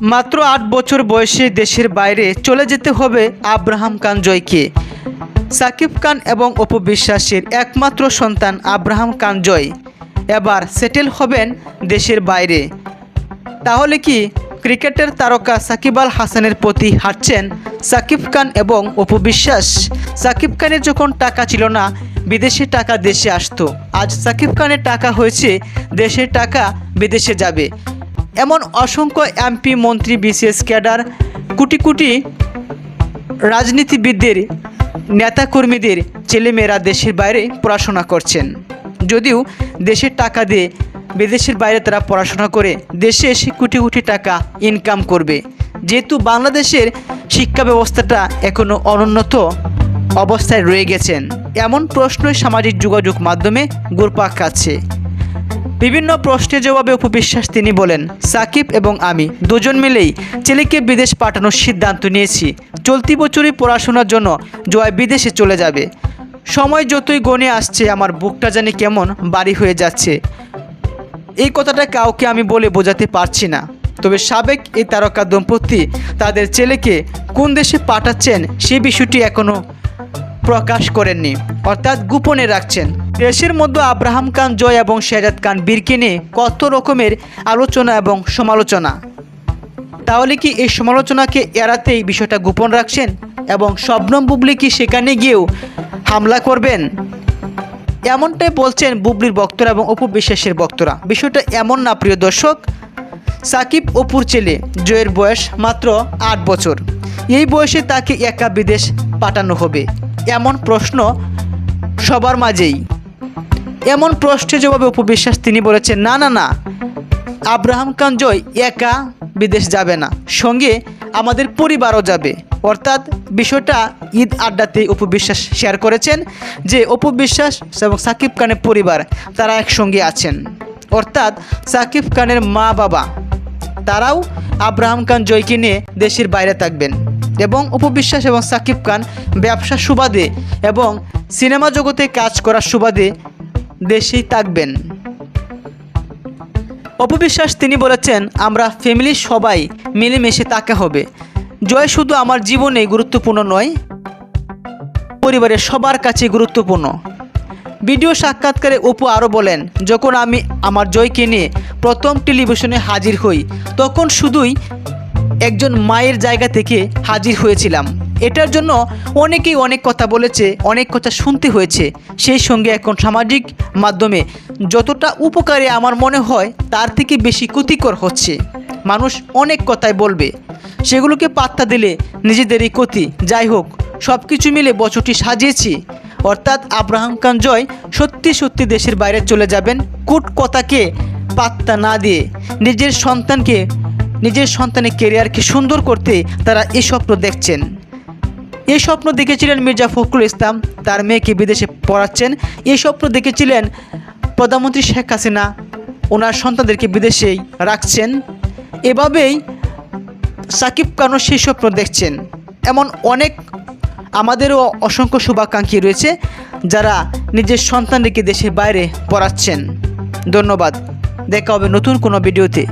মাত্র আট বছর বয়সে দেশের বাইরে চলে যেতে হবে আব্রাহাম খান জয়কে। সাকিব খান এবং অপু বিশ্বাসের একমাত্র সন্তান আব্রাহাম খান জয়। এবার সেটেল হবেন দেশের বাইরে। তাহলে কি ক্রিকেটের তারকা সাকিব আল হাসানের প্রতি হাঁটছেন সাকিব খান এবং অপু বিশ্বাস? সাকিব খানের যখন টাকা ছিল না, বিদেশে টাকা দেশে আসতো। আজ সাকিব খানের টাকা হয়েছে, দেশের টাকা বিদেশে যাবে। এমন অসংখ্য এমপি, মন্ত্রী, বিসিএস ক্যাডার, কোটি কোটি রাজনীতিবিদদের, নেতাকর্মীদের, ছেলেমেয়েরা দেশের বাইরে পড়াশোনা করছেন। যদিও দেশের টাকা দিয়ে বিদেশের বাইরে তারা পড়াশোনা করে, দেশে এসে কোটি কোটি টাকা ইনকাম করবে। যেহেতু বাংলাদেশের শিক্ষা ব্যবস্থাটা এখনও অনুন্নত অবস্থায় রয়ে গেছেন, এমন প্রশ্নই সামাজিক যোগাযোগ মাধ্যমে ঘুরপাক খাচ্ছে। বিভিন্ন প্রশ্নের জবাবে উপবিশ্বাস তিনি বলেন, সাকিব এবং আমি দুজন মিলেই ছেলেকে বিদেশ পাঠানোর সিদ্ধান্ত নিয়েছি। চলতি বছরই পড়াশোনার জন্য জয় বিদেশে চলে যাবে। সময় যতই গণে আসছে, আমার বুকটা জানি কেমন বাড়ি হয়ে যাচ্ছে। এই কথাটা কাউকে আমি বলে বোঝাতে পারছি না। তবে সাবেক এই তারকা দম্পতি তাদের ছেলেকে কোন দেশে পাঠাচ্ছেন সে বিষয়টি এখনও প্রকাশ করেননি, অর্থাৎ গোপনে রাখছেন। দেশের মধ্যে আব্রাহাম খান জয় এবং শেজাদ খান বীরকে নিয়ে কত রকমের আলোচনা এবং সমালোচনা। তাহলে কি এই সমালোচনাকে এড়াতেই বিষয়টা গোপন রাখছেন এবং শবনম বুবলি কি সেখানে গিয়েও হামলা করবেন? এমনটাই বলছেন বুবলির বক্তরা এবং অপু বিশ্বাসের বক্তরা। বিষয়টা এমন না, প্রিয় দর্শক। সাকিব অপুর ছেলে, জয়ের বয়স মাত্র আট বছর। এই বয়সে তাকে একা বিদেশ পাঠানো হবে। এমন প্রশ্ন সবার মাঝেই। এমন প্রশ্নের জবাবে অপু বিশ্বাস তিনি বলেছেন, না না না, আব্রাহাম খান জয় একা বিদেশ যাবে না, সঙ্গে আমাদের পরিবারও যাবে। অর্থাৎ বিষয়টা ঈদ আড্ডাতে অপু বিশ্বাস শেয়ার করেছেন যে অপু বিশ্বাস এবং সাকিব খানের পরিবার, তারা একসঙ্গে আছেন। অর্থাৎ সাকিব খানের মা বাবা তারাও আব্রাহাম খান জয়কে নিয়ে দেশের বাইরে থাকবেন। এবং উপবিশ্বাস এবং সাকিব খান ব্যবসা সুবাদে এবং সিনেমা জগতে কাজ করার সুবাদে দেশেই থাকবেন। অপবিশ্বাস তিনি বলেছেন, আমরা ফ্যামিলি সবাই মিলেমিশে তাকে হবে। জয় শুধু আমার জীবনে গুরুত্বপূর্ণ নয়, পরিবারের সবার কাছে গুরুত্বপূর্ণ। ভিডিও সাক্ষাৎকারে অপু আরও বলেন, যখন আমি আমার জয়কে নিয়ে প্রথম টেলিভিশনে হাজির হই, তখন শুধুই একজন মায়ের জায়গা থেকে হাজির হয়েছিলাম। এটার জন্য অনেকেই অনেক কথা বলেছে, অনেক কথা শুনতে হয়েছে। সেই সঙ্গে এখন সামাজিক মাধ্যমে যতটা উপকারে আমার মনে হয়, তার থেকে বেশি ক্ষতিকর হচ্ছে। মানুষ অনেক কথাই বলবে। সেগুলোকে পাত্তা দিলে নিজেদেরই ক্ষতি। যাই হোক সব কিছু মিলে বছরটি সাজিয়েছি। অর্থাৎ আব্রাহাম খান জয় সত্যি সত্যি দেশের বাইরে চলে যাবেন। কুট কথাকে পাত্তা না দিয়ে নিজের সন্তানকে নিজের সন্তানের কেরিয়ারকে সুন্দর করতে তারা এই স্বপ্ন দেখছেন। এই স্বপ্ন দেখেছিলেন মির্জা ফখরুল ইসলাম, তার মেয়েকে বিদেশে পড়াচ্ছেন। এই স্বপ্ন দেখেছিলেন প্রধানমন্ত্রী শেখ হাসিনা, ওনার সন্তানদেরকে বিদেশেই রাখছেন। এভাবেই সাকিব খানও সেই স্বপ্ন দেখছেন। এমন অনেক আমাদেরও অসংখ্য শুভাকাঙ্ক্ষী রয়েছে যারা নিজের সন্তানদেরকে দেশের বাইরে পড়াচ্ছেন। ধন্যবাদ। দেখা হবে নতুন কোনো ভিডিওতে।